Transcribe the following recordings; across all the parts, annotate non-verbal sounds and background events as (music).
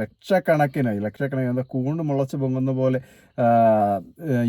ലക്ഷക്കണക്കിന് ലക്ഷക്കണക്കിന് എന്താ കൂണ്ട് മുളച്ച് പൊങ്ങുന്ന പോലെ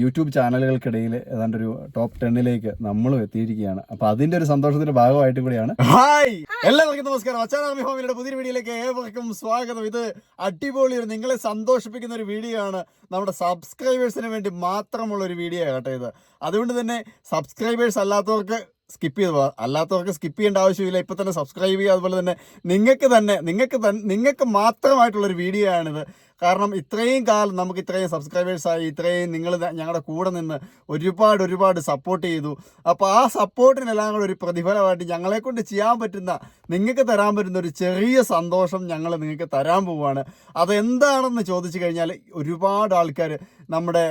യൂട്യൂബ് ചാനലുകൾക്കിടയിൽ ഏതാണ്ട് ഒരു ടോപ്പ് ടെന്നിലേക്ക് നമ്മളും എത്തിയിരിക്കുകയാണ്. അപ്പൊ അതിന്റെ ഒരു സന്തോഷത്തിന്റെ ഭാഗമായിട്ട് കൂടിയാണ്. ഹായ്! എല്ലാവർക്കും നമസ്കാരം. അച്ചാനാമി ഹോമിയുടെ പുതിയ വീഡിയോയിലേക്ക് ഏവർക്കും സ്വാഗതം. ഇത് അടിപൊളി ഒരു നിങ്ങളെ സന്തോഷിപ്പിക്കുന്ന ഒരു വീഡിയോ ആണ്. നമ്മുടെ സബ്സ്ക്രൈബേഴ്സിന് വേണ്ടി മാത്രമുള്ള ഒരു വീഡിയോ കേട്ടോ ഇത്. അതുകൊണ്ട് തന്നെ സബ്സ്ക്രൈബേഴ്സ് അല്ലാത്തവർക്ക് സ്കിപ്പ് ചെയ്ത് പോകാം. അല്ലാത്തവർക്ക് സ്കിപ്പ് ചെയ്യേണ്ട ആവശ്യമില്ല. ഇപ്പം തന്നെ സബ്സ്ക്രൈബ് ചെയ്യുക. അതുപോലെ തന്നെ നിങ്ങൾക്ക് തന്നെ നിങ്ങൾക്ക് തന്നെ നിങ്ങൾക്ക് മാത്രമായിട്ടുള്ളൊരു വീഡിയോ ആണിത്. കാരണം ഇത്രയും കാലം നമുക്ക് ഇത്രയും സബ്സ്ക്രൈബേഴ്സായി ഇത്രയും നിങ്ങൾ ഞങ്ങളുടെ കൂടെ നിന്ന് ഒരുപാട് ഒരുപാട് സപ്പോർട്ട് ചെയ്തു. അപ്പോൾ ആ സപ്പോർട്ടിനെല്ലാം കൂടെ ഒരു പ്രതിഫലമായിട്ട് ഞങ്ങളെക്കൊണ്ട് ചെയ്യാൻ പറ്റുന്ന നിങ്ങൾക്ക് തരാൻ പറ്റുന്ന ഒരു ചെറിയ സന്തോഷം ഞങ്ങൾ നിങ്ങൾക്ക് തരാൻ പോവുകയാണ് അതെന്താണെന്ന് ചോദിച്ചു കഴിഞ്ഞാൽ ഒരുപാട് ആൾക്കാർ നമ്മുടെ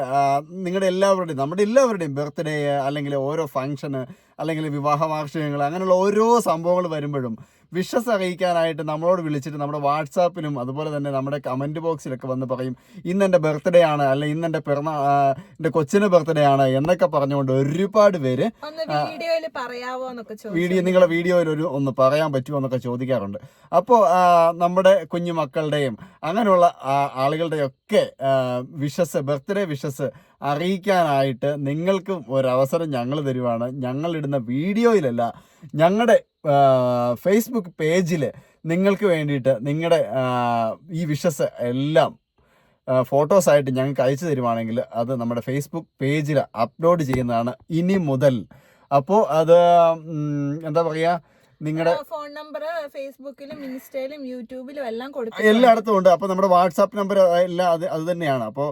നിങ്ങളുടെ എല്ലാവരുടെയും നമ്മുടെ എല്ലാവരുടെയും ബർത്ത്ഡേ അല്ലെങ്കിൽ ഓരോ ഫംഗ്ഷന് അല്ലെങ്കിൽ വിവാഹ വാർഷികങ്ങൾ അങ്ങനെയുള്ള ഓരോ സംഭവങ്ങൾ വരുമ്പോഴും വിഷസ് അറിയിക്കാനായിട്ട് നമ്മളോട് വിളിച്ചിട്ട് നമ്മുടെ വാട്സാപ്പിലും അതുപോലെ തന്നെ നമ്മുടെ കമന്റ് ബോക്സിലൊക്കെ വന്ന് പറയും ഇന്ന് എന്റെ ബർത്ത്ഡേ ആണ് അല്ലെ ഇന്ന് എന്റെ പിറന്നാ എന്റെ കൊച്ചിന്റെ ബർത്ത്ഡേ ആണ് എന്നൊക്കെ പറഞ്ഞുകൊണ്ട് ഒരുപാട് പേര് വീഡിയോ നിങ്ങളുടെ വീഡിയോയിൽ ഒരു ഒന്ന് പറയാൻ പറ്റുമോ എന്നൊക്കെ ചോദിക്കാറുണ്ട്. അപ്പോൾ നമ്മുടെ കുഞ്ഞു മക്കളുടെയും അങ്ങനെയുള്ള ആളുകളുടെയൊക്കെ വിഷസ് ബർത്ത്ഡേ വിഷസ് അറിയിക്കാനായിട്ട് നിങ്ങൾക്കും ഒരവസരം ഞങ്ങൾ തരുവാണ്. ഞങ്ങളിടുന്ന വീഡിയോയിലല്ല ഞങ്ങളുടെ ഫേസ്ബുക്ക് പേജിൽ നിങ്ങൾക്ക് വേണ്ടിയിട്ട് നിങ്ങളുടെ ഈ വിഷസ് എല്ലാം ഫോട്ടോസായിട്ട് ഞങ്ങൾക്ക് അയച്ചു തരുവാണെങ്കിൽ അത് നമ്മുടെ ഫേസ്ബുക്ക് പേജിൽ അപ്ലോഡ് ചെയ്യുന്നതാണ് ഇനി മുതൽ. അപ്പോൾ അത് എന്താ പറയുക നിങ്ങളുടെ ഫോൺ നമ്പർ ഫേസ്ബുക്കിലും ഇൻസ്റ്റയിലും യൂട്യൂബിലും എല്ലാം കൊടുക്കും എല്ലായിടത്തും ഉണ്ട്. അപ്പോൾ നമ്മുടെ വാട്സാപ്പ് നമ്പർ എല്ലാം അത് അത് തന്നെയാണ്. അപ്പോൾ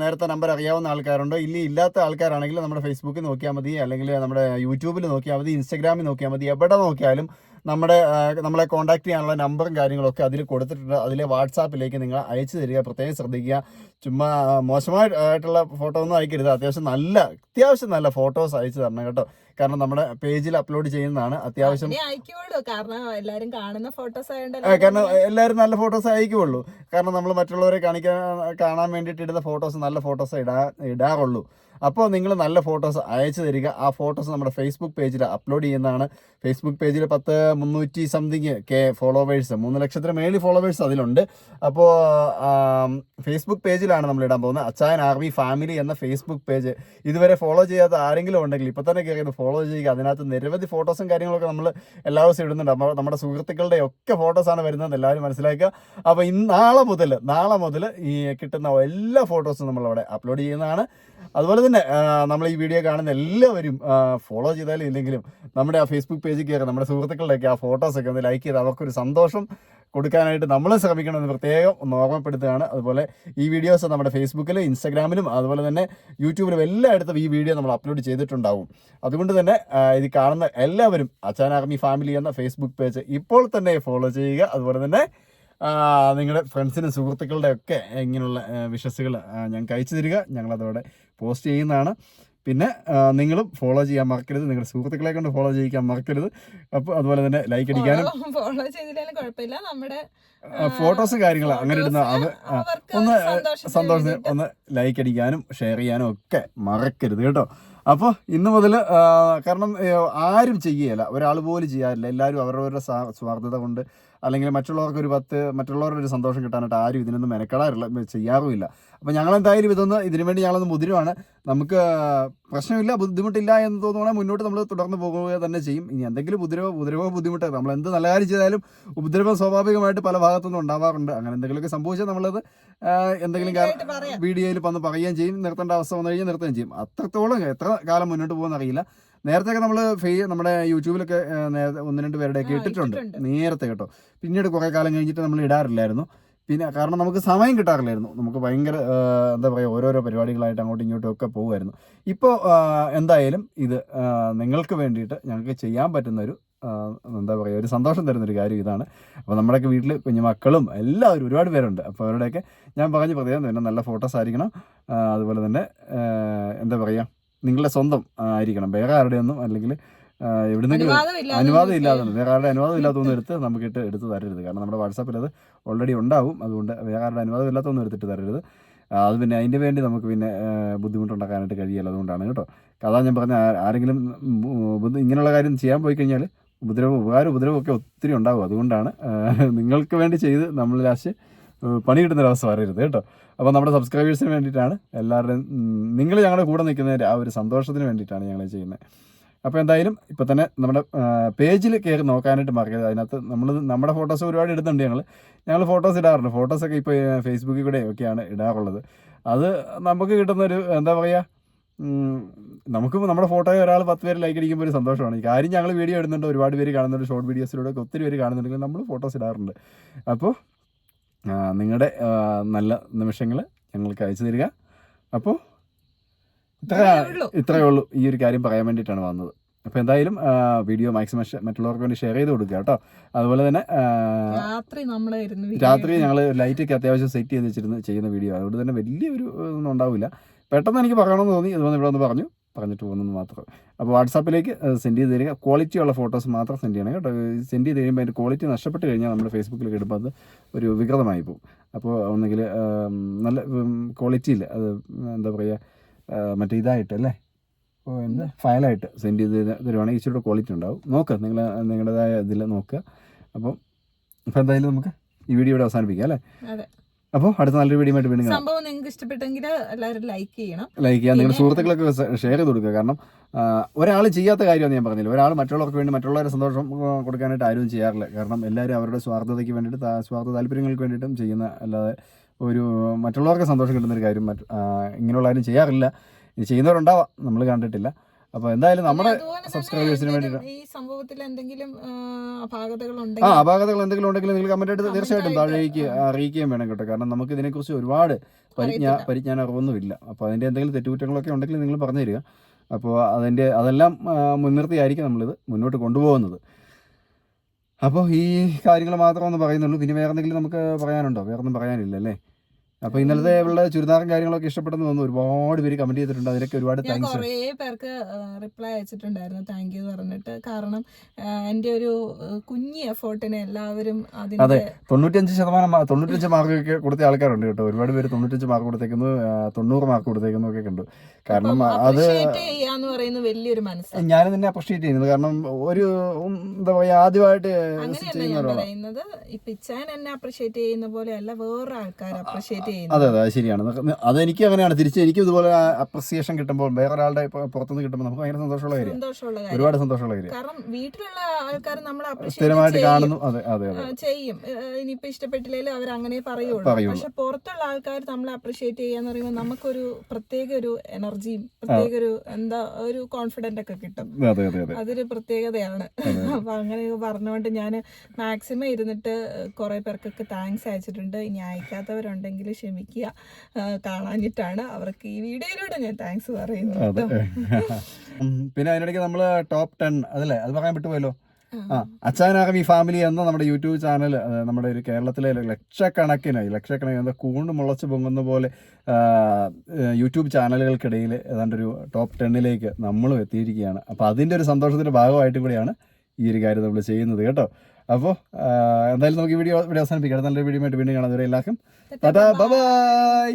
നേരത്തെ നമ്പർ അറിയാവുന്ന ആൾക്കാരുണ്ടോ. ഇല്ല ഇല്ലാത്ത ആൾക്കാരാണെങ്കിൽ നമ്മുടെ ഫേസ്ബുക്കിൽ നോക്കിയാൽ മതി അല്ലെങ്കിൽ നമ്മുടെ യൂട്യൂബിൽ നോക്കിയാൽ മതി ഇൻസ്റ്റാഗ്രാമിൽ നോക്കിയാൽ മതി എവിടെ നോക്കിയാലും നമ്മുടെ നമ്മളെ കോൺടാക്ട് ചെയ്യാനുള്ള നമ്പറും കാര്യങ്ങളൊക്കെ അതിൽ കൊടുത്തിട്ടുണ്ട്. അതിലെ വാട്സാപ്പിലേക്ക് നിങ്ങൾ അയച്ചു തരിക പ്രത്യേകം ശ്രദ്ധിക്കുക. ചുമ്മാ മോശമായിട്ടുള്ള ഫോട്ടോ ഒന്നും അയക്കരുത്. അത്യാവശ്യം നല്ല അത്യാവശ്യം നല്ല ഫോട്ടോസ് അയച്ചു തരണം കേട്ടോ. കാരണം നമ്മുടെ പേജിൽ അപ്ലോഡ് ചെയ്യുന്നതാണ് അത്യാവശ്യം കാരണം എല്ലാവരും നല്ല ഫോട്ടോസ് അയക്കുള്ളൂ കാരണം നമ്മൾ മറ്റുള്ളവരെ കാണിക്കാൻ കാണാൻ വേണ്ടിയിട്ട് ഇടുന്ന ഫോട്ടോസ് നല്ല ഫോട്ടോസ് ഇടാ ഇടാറുള്ളൂ. അപ്പോൾ നിങ്ങൾ നല്ല ഫോട്ടോസ് അയച്ചു തരിക. ആ ഫോട്ടോസ് നമ്മുടെ ഫേസ്ബുക്ക് പേജിൽ അപ്ലോഡ് ചെയ്യുന്നതാണ്. ഫേസ്ബുക്ക് പേജിൽ പത്ത് മുന്നൂറ്റി സംതിങ് കെ ഫോളോവേഴ്സ് മൂന്ന് ലക്ഷത്തിന് മേളിൽ ഫോളോവേഴ്സ് അതിലുണ്ട്. അപ്പോൾ ഫേസ്ബുക്ക് പേജിലാണ് നമ്മൾ ഇടാൻ പോകുന്നത്. അച്ചായൻ ആർമി ഫാമിലി എന്ന ഫേസ്ബുക്ക് പേജ് ഇതുവരെ ഫോളോ ചെയ്യാത്ത ആരെങ്കിലും ഉണ്ടെങ്കിൽ ഇപ്പോൾ തന്നെ കയറി ഫോളോ ചെയ്യുക. അതിനകത്ത് നിരവധി ഫോട്ടോസും കാര്യങ്ങളൊക്കെ നമ്മൾ എല്ലാ ദിവസവും ഇടുന്നുണ്ട്. അപ്പോൾ നമ്മുടെ സുഹൃത്തുക്കളുടെ ഒക്കെ ഫോട്ടോസാണ് വരുന്നത് എല്ലാവരും മനസ്സിലാക്കുക. അപ്പോൾ ഇന്ന് നാളെ മുതൽ നാളെ മുതൽ ഈ കിട്ടുന്ന എല്ലാ ഫോട്ടോസും നമ്മളവിടെ അപ്ലോഡ് ചെയ്യുന്നതാണ്. അതുപോലെ തന്നെ നമ്മൾ ഈ വീഡിയോ കാണുന്ന എല്ലാവരും ഫോളോ ചെയ്താലും ഇല്ലെങ്കിലും നമ്മുടെ ആ ഫേസ്ബുക്ക് പേജിൽ കയറി നമ്മുടെ സുഹൃത്തുക്കളുടെയൊക്കെ ആ ഫോട്ടോസൊക്കെ ഒന്ന് ലൈക്ക് ചെയ്ത് അവർക്കൊരു സന്തോഷം കൊടുക്കാനായിട്ട് നമ്മൾ ശ്രമിക്കണമെന്ന് പ്രത്യേകം ഒന്ന് ഓർമ്മപ്പെടുത്തുകയാണ്. അതുപോലെ ഈ വീഡിയോസ് നമ്മുടെ ഫേസ്ബുക്കിലും ഇൻസ്റ്റാഗ്രാമിലും അതുപോലെ തന്നെ യൂട്യൂബിലും എല്ലായിടത്തും ഈ വീഡിയോ നമ്മൾ അപ്ലോഡ് ചെയ്തിട്ടുണ്ടാവും. അതുകൊണ്ട് തന്നെ ഇത് കാണുന്ന എല്ലാവരും അച്ചാൻ ആർമി ഫാമിലി എന്ന ഫേസ്ബുക്ക് പേജ് ഇപ്പോൾ തന്നെ ഫോളോ ചെയ്യുക. അതുപോലെ തന്നെ നിങ്ങളുടെ ഫ്രണ്ട്സിനും സുഹൃത്തുക്കളുടെ ഒക്കെ ഇങ്ങനെയുള്ള വിഷസുകൾ ഞങ്ങൾക്ക് അയച്ചു തരിക. ഞങ്ങളതോടെ പോസ്റ്റ് ചെയ്യുന്നതാണ്. പിന്നെ നിങ്ങളും ഫോളോ ചെയ്യാൻ മറക്കരുത്. നിങ്ങളുടെ സുഹൃത്തുക്കളെ കൊണ്ട് ഫോളോ ചെയ്യിക്കാൻ മറക്കരുത്. അപ്പോൾ അതുപോലെ തന്നെ ലൈക്ക് അടിക്കാനും ഫോളോ ചെയ്തില്ലെങ്കിലും കുഴപ്പമില്ല. നമ്മുടെ ഫോട്ടോസ് കാര്യങ്ങൾ അങ്ങനെ ഇടുന്ന അത് ഒന്ന് സന്തോഷത്തിന് ഒന്ന് ലൈക്ക് അടിക്കാനും ഷെയർ ചെയ്യാനും ഒക്കെ മറക്കരുത് കേട്ടോ. അപ്പോൾ ഇന്ന് മുതൽ കാരണം ആരും ചെയ്യുകയില്ല ഒരാൾ പോലും ചെയ്യാറില്ല. എല്ലാവരും അവരവരുടെ സ്വാ- സ്വാർത്ഥത കൊണ്ട് അല്ലെങ്കിൽ മറ്റുള്ളവർക്ക് ഒരു പത്ത് മറ്റുള്ളവരുടെ ഒരു സന്തോഷം കിട്ടാനായിട്ട് ആരും ഇതിനൊന്നും മെനക്കെടാറില്ല ചെയ്യാറുമില്ല. അപ്പോൾ ഞങ്ങൾ എന്തായാലും ഇതൊന്ന് ഇതിനു വേണ്ടി ഞങ്ങളൊന്ന് മുതിരുവാണ്. നമുക്ക് പ്രശ്നമില്ല ബുദ്ധിമുട്ടില്ല എന്ന് തോന്നുവാണെങ്കിൽ മുന്നോട്ട് നമ്മൾ തുടർന്ന് പോകുക തന്നെ ചെയ്യും. ഇനി എന്തെങ്കിലും ഉപദ്രവോ ഉപദ്രവോ ബുദ്ധിമുട്ടോ നമ്മൾ എന്ത് നല്ല കാര്യം ചെയ്താലും ഉപദ്രവം സ്വാഭാവികമായിട്ട് പല ഭാഗത്തുനിന്നും ഉണ്ടാവാറുണ്ട്. അങ്ങനെ എന്തെങ്കിലുമൊക്കെ സംഭവിച്ചാൽ നമ്മളത് എന്തെങ്കിലും. വീഡിയോയിൽ വന്ന് പറയുകയും ചെയ്യും നിർത്തേണ്ട അവസ്ഥ വന്നു കഴിഞ്ഞാൽ നിർത്തുകയും ചെയ്യും. അത്രത്തോളം എത്ര കാലം മുന്നോട്ട് പോകുമെന്ന് അറിയില്ല. നേരത്തെയൊക്കെ നമ്മൾ ഫേ നമ്മുടെ യൂട്യൂബിലൊക്കെ ഒന്ന് രണ്ട് പേരുടെയൊക്കെ ഇട്ടിട്ടുണ്ട്. നേരത്തെ കേട്ടോ. പിന്നീട് കുറേ കാലം കഴിഞ്ഞിട്ട് നമ്മൾ ഇടാറില്ലായിരുന്നു. പിന്നെ കാരണം നമുക്ക് സമയം കിട്ടാറില്ലായിരുന്നു. നമുക്ക് ഭയങ്കര എന്താ പറയുക ഓരോരോ പരിപാടികളായിട്ട് അങ്ങോട്ടും ഇങ്ങോട്ടും ഒക്കെ പോകുമായിരുന്നു. ഇപ്പോൾ എന്തായാലും ഇത് നിങ്ങൾക്ക് വേണ്ടിയിട്ട് ഞങ്ങൾക്ക് ചെയ്യാൻ പറ്റുന്ന ഒരു എന്താ പറയുക ഒരു സന്തോഷം തരുന്നൊരു കാര്യം ഇതാണ്. അപ്പോൾ നമ്മുടെയൊക്കെ വീട്ടിൽ കുഞ്ഞു മക്കളും എല്ലാവരും ഒരുപാട് പേരുണ്ട്. അപ്പോൾ അവരുടെയൊക്കെ ഞാൻ പറഞ്ഞ് പ്രത്യേകം തന്നെ നല്ല ഫോട്ടോസ് ആയിരിക്കണം. അതുപോലെ തന്നെ എന്താ പറയുക നിങ്ങളുടെ സ്വന്തം ആയിരിക്കണം. വേറെ ആരുടെയൊന്നും അല്ലെങ്കിൽ എവിടുന്നെങ്കിലും അനുവാദം ഇല്ലാതെ വേറെ ആരുടെ അനുവാദം ഇല്ലാത്തൊന്നും എടുത്ത് നമുക്കിട്ട് എടുത്ത് തരരുത്. കാരണം നമ്മുടെ വാട്സാപ്പിൽ അത് ഓൾറെഡി ഉണ്ടാവും. അതുകൊണ്ട് വേറെ ആരുടെ അനുവാദം ഇല്ലാത്തൊന്നും എടുത്തിട്ട് തരരുത്. അത് പിന്നെ അതിന്റെ വേണ്ടി നമുക്ക് പിന്നെ ബുദ്ധിമുട്ടുണ്ടാക്കാനായിട്ട് കഴിയില്ല അതുകൊണ്ടാണ് കേട്ടോ. അതാ ഞാൻ പറഞ്ഞ ആരെങ്കിലും ഇങ്ങനെയുള്ള കാര്യം ചെയ്യാൻ പോയി കഴിഞ്ഞാൽ ഉപദ്രവം ഉപകാരം ഉപദ്രവം ഒക്കെ ഒത്തിരി ഉണ്ടാകും അതുകൊണ്ടാണ് നിങ്ങൾക്ക് വേണ്ടി ചെയ്ത് നമ്മൾ ലാസ്റ്റ് പണി കിട്ടുന്നൊരവസ്ഥ വരരുത് കേട്ടോ. അപ്പോൾ നമ്മുടെ സബ്സ്ക്രൈബേഴ്സിന് വേണ്ടിയിട്ടാണ് എല്ലാവരുടെയും നിങ്ങൾ ഞങ്ങളുടെ കൂടെ നിൽക്കുന്നതിന്റെ ആ ഒരു സന്തോഷത്തിന് വേണ്ടിയിട്ടാണ് ഞങ്ങൾ ചെയ്യുന്നത്. അപ്പോൾ എന്തായാലും ഇപ്പോൾ തന്നെ നമ്മുടെ പേജിൽ കയറി നോക്കാനായിട്ട് മറക്കരുത്. അതിനകത്ത് നമ്മൾ നമ്മുടെ ഫോട്ടോസ് ഒരുപാട് ഇടുന്നുണ്ട് ഞങ്ങൾ ഞങ്ങൾ ഫോട്ടോസ് ഇടാറുണ്ട്. ഫോട്ടോസൊക്കെ ഇപ്പോൾ ഫേസ്ബുക്കിൽ കൂടെ ഒക്കെയാണ് ഇടാറുള്ളത്. അത് നമുക്ക് കിട്ടുന്നൊരു എന്താ പറയുക നമുക്ക് നമ്മുടെ ഫോട്ടോയെ ഒരാൾ പത്ത് പേര് ലൈക്ക് അടിക്കുമ്പോൾ ഒരു സന്തോഷമാണ്. ഈ കാര്യം ഞങ്ങൾ വീഡിയോ ഇടുന്നുണ്ട്. ഒരുപാട് പേര് കാണുന്നുണ്ട്. ഷോർട്ട് വീഡിയോസിലൂടെ ഒക്കെ ഒത്തിരി പേര് കാണുന്നുണ്ടെങ്കിൽ നമ്മൾ ഫോട്ടോസ് ഇടാറുണ്ട്. അപ്പോൾ നിങ്ങളുടെ നല്ല നിമിഷങ്ങൾ ഞങ്ങൾക്ക് അയച്ചു തരിക. അപ്പോൾ ഇത്ര ഇത്രയേ ഉള്ളൂ. ഈ ഒരു കാര്യം പറയാൻ വേണ്ടിയിട്ടാണ് വന്നത്. അപ്പോൾ എന്തായാലും വീഡിയോ മാക്സിമം മറ്റുള്ളവർക്ക് വേണ്ടി ഷെയർ ചെയ്ത് കൊടുക്കുക കേട്ടോ. അതുപോലെ തന്നെ രാത്രി നമ്മൾ രാത്രി ഞങ്ങൾ ലൈറ്റൊക്കെ അത്യാവശ്യം സെറ്റ് ചെയ്ത് വെച്ചിരുന്ന് ചെയ്യുന്ന വീഡിയോ. അതുകൊണ്ട് തന്നെ വലിയൊരു ഒന്നും ഉണ്ടാവില്ല. പെട്ടെന്ന് എനിക്ക് പറയണമെന്ന് തോന്നി. ഇത് വന്ന് ഇവിടെ ഒന്ന് പറഞ്ഞു. പറഞ്ഞിട്ട് പോകുന്നത് മാത്രം. അപ്പോൾ വാട്സാപ്പിലേക്ക് സെൻഡ് ചെയ്ത് തരിക. ക്വാളിറ്റി ഉള്ള ഫോട്ടോസ് മാത്രം സെൻഡ് ചെയ്യണം കേട്ടോ. സെൻഡ് ചെയ്ത് കഴിയുമ്പോൾ അതിന്റെ ക്വാളിറ്റി നഷ്ടപ്പെട്ട് കഴിഞ്ഞാൽ നമ്മൾ ഫേസ്ബുക്കിൽ ഇടുമ്പോൾ അത് ഒരു വികൃതമായി പോകും. അപ്പോൾ ഒന്നെങ്കിൽ നല്ല ക്വാളിറ്റിയിൽ അത് എന്താ പറയുക മറ്റേ ഇതായിട്ട് അല്ലേ? എന്താ? ഫയലായിട്ട് സെൻഡ് ചെയ്ത് തരുവാണെങ്കിൽ ഇച്ചിരി ക്വാളിറ്റി ഉണ്ടാവും. നോക്കുക നിങ്ങൾ നിങ്ങളുടേതായ ഇതിൽ നോക്കുക അപ്പം അപ്പോൾ എന്തായാലും നമുക്ക് ഈ വീഡിയോ ഇവിടെ അവസാനിപ്പിക്കാം അല്ലേ? അപ്പോൾ അടുത്ത നല്ലൊരു വീഡിയോ വീണ്ടും സംഭവം നിങ്ങൾക്ക് ഇഷ്ടപ്പെട്ടെങ്കിൽ എല്ലാവരും ലൈക്ക് ചെയ്യണം. ലൈക്ക് ചെയ്യാം. നിങ്ങളുടെ സുഹൃത്തുക്കളൊക്കെ ഷെയർ ചെയ്ത് കൊടുക്കുക. കാരണം ഒരാൾ ചെയ്യാത്ത കാര്യമാണ് ഞാൻ പറഞ്ഞില്ല. ഒരാൾ മറ്റുള്ളവർക്ക് വേണ്ടി മറ്റുള്ളവരെ സന്തോഷം കൊടുക്കാനായിട്ട് ആരും ചെയ്യാറില്ല. കാരണം എല്ലാവരും അവരുടെ സ്വാർത്ഥതയ്ക്ക് വേണ്ടിയിട്ട് സ്വാർത്ഥ താല്പര്യങ്ങൾക്ക് വേണ്ടിയിട്ടും ചെയ്യുന്ന അല്ലാതെ ഒരു മറ്റുള്ളവർക്ക് സന്തോഷം കിട്ടുന്ന ഒരു കാര്യം മറ്റ് ഇങ്ങനെയുള്ള ആരും ചെയ്യാറില്ല. ചെയ്യുന്നവരുണ്ടാവാം. നമ്മൾ കണ്ടിട്ടില്ല. അപ്പോൾ എന്തായാലും നമ്മുടെ സബ്സ്ക്രൈബേഴ്സിന് വേണ്ടിയിട്ട് ഈ സംഭവത്തിൽ എന്തെങ്കിലും ആ അപാകതകൾ എന്തെങ്കിലും ഉണ്ടെങ്കിൽ നിങ്ങൾ കമന്റ് ആയിട്ട് തീർച്ചയായിട്ടും താഴേക്ക്. അറിയിക്കുകയും വേണം കേട്ടോ. കാരണം നമുക്ക് ഇതിനെക്കുറിച്ച് ഒരുപാട് പരിജ്ഞാ പരിജ്ഞാന അറിവൊന്നുമില്ല അപ്പോൾ അതിന്റെ എന്തെങ്കിലും തെറ്റുകുറ്റങ്ങളൊക്കെ ഉണ്ടെങ്കിൽ നിങ്ങൾ പറഞ്ഞു തരിക അപ്പോൾ അതിന്റെ അതെല്ലാം മുൻനിർത്തിയായിരിക്കും നമ്മളിത് മുന്നോട്ട് കൊണ്ടുപോകുന്നത്. അപ്പോൾ ഈ കാര്യങ്ങൾ മാത്രം ഒന്ന് പറയുന്നുള്ളൂ. പിന്നെ വേറെ എന്തെങ്കിലും നമുക്ക് പറയാനുണ്ടോ? വേറെ ഒന്നും പറയാനില്ല അല്ലേ അപ്പോൾ ഇന്നലത്തെ ഉള്ള ചുരിദാറും കാര്യങ്ങളൊക്കെ ഇഷ്ടപ്പെട്ടെന്ന് തോന്നുന്നു. ഒരുപാട് പേര് കമന്റ് ചെയ്തിട്ടുണ്ട്. അതിനൊക്കെ ഒരുപാട് ഞാൻ താങ്ക്സ് കുറേ പേർക്ക് റിപ്ലൈ അയച്ചിട്ടുണ്ടായിരുന്നു. താങ്ക് യു പറഞ്ഞിട്ട്. കാരണം എന്റെ എന്റെ ഒരു കുഞ്ഞി എഫേർട്ടിന് എല്ലാവരും അതെ അതിന്റെ തൊണ്ണൂറ്റഞ്ച് ശതമാനം മാ- തൊണ്ണൂറ്റഞ്ച് മാർക്കൊക്കെ കൊടുത്ത ആൾക്കാരുണ്ട് കേട്ടോ. ഒരുപാട് പേര് തൊണ്ണൂറ്റഞ്ച് മാർക്ക് കൊടുത്തേക്കുന്നു ആ, തൊണ്ണൂറ് മാർക്ക് കൊടുത്തേക്കുന്നു ഒക്കെ കണ്ടു. കാരണം അത് അപ്രിഷിയേറ്റ് ചെയ്യാന്ന് വലിയൊരു മനസ്സാണ് ഞാൻ തന്നെ അപ്രീഷിയേറ്റ് ചെയ്യുന്നത് കാരണം ഒരു ഉം, എന്താ പറയാ ആദ്യമായിട്ട് അങ്ങനെയല്ല ചെയ്യുന്ന ഞാൻ ഒരാളാണ് പറയുന്നത്. ഈ പിച്ചാൻ എന്നെ അപ്രീഷിയേറ്റ് ചെയ്യുന്ന പോലെയല്ല വേറെ ആൾക്കാർ അപ്രിഷിയേറ്റ് അതെ അതെ അത് ശരിയാണ്. അതെനിക്ക് അങ്ങനെയാണ്. തിരിച്ച് എനിക്ക് ഇതുപോലെ അപ്രിസിയേഷൻ കിട്ടുമ്പോൾ വേറെ ഒരാളുടെ ഇപ്പൊ പുറത്തുനിന്ന് കിട്ടുമ്പോൾ നമുക്ക് ഭയങ്കര സന്തോഷമുള്ള കാര്യം. ഒരുപാട് സന്തോഷമുള്ള കാര്യം. കാരണം വീട്ടിലുള്ള ആൾക്കാർ നമ്മളെ സ്ഥിരമായിട്ട് കാണുന്നു. അതെ അതെ അതെ. ചെയ്യും. ഇനിയിപ്പോ ഇഷ്ടപ്പെട്ടില്ലെങ്കിലും അവർ അങ്ങനെ പറയുള്ളൂ. പക്ഷെ പുറത്തുള്ള ആൾക്കാർ നമ്മളെ അപ്രിഷിയേറ്റ് ചെയ്യാന്ന് പറയുമ്പോൾ നമുക്കൊരു പ്രത്യേക ഒരു എനർജിയും പ്രത്യേക ഒരു എന്താ ഒരു കോൺഫിഡന്റ് ഒക്കെ കിട്ടും. അതെ അതെ അതെ അതൊരു പ്രത്യേകതയാണ്. അപ്പൊ അങ്ങനെ പറഞ്ഞുകൊണ്ട് ഞാൻ മാക്സിമം ഇരുന്നിട്ട് കുറെ പേർക്കൊക്കെ താങ്ക്സ് അയച്ചിട്ടുണ്ട്. ഇനി അയക്കാത്തവരുണ്ടെങ്കിൽ ക്ഷമിക്കുക. കാണാനിട്ടാണ് കാണാഞ്ഞിട്ടാണ് അവർക്ക് ഈ വീഡിയോയിലൂടെ ഞാൻ താങ്ക്സ് പറയുന്നത് (laughs) പിന്നെ അതിനിടയ്ക്ക് നമ്മൾ ടോപ്പ് ടെൻ അതല്ലേ? അത് പറയാൻ വിട്ടുപോയല്ലോ. ആ. അച്ചാനാകം ഈ ഫാമിലി എന്ന നമ്മുടെ യൂട്യൂബ് ചാനൽ നമ്മുടെ ഒരു കേരളത്തിലെ ലക്ഷക്കണക്കിന് ലക്ഷക്കണക്കിന് എന്താ കൂണ്ട് മുളച്ച് പൊങ്ങുന്ന പോലെ യൂട്യൂബ് ചാനലുകൾക്കിടയിൽ ഏതാണ്ട് ഒരു ടോപ്പ് ടെന്നിലേക്ക് നമ്മളും എത്തിയിരിക്കുകയാണ്. അപ്പോൾ അതിന്റെ ഒരു സന്തോഷത്തിന്റെ ഭാഗമായിട്ട് കൂടിയാണ് ഈ ഒരു കാര്യം നമ്മൾ ചെയ്യുന്നത് കേട്ടോ. അപ്പോൾ എന്തായാലും നമുക്ക് വീഡിയോ ഇവിടെ അവസാനിപ്പിക്കാം. നല്ലൊരു വീഡിയോ ആയിട്ട് വീണ്ടും കാണാം. എല്ലാവർക്കും ബൈ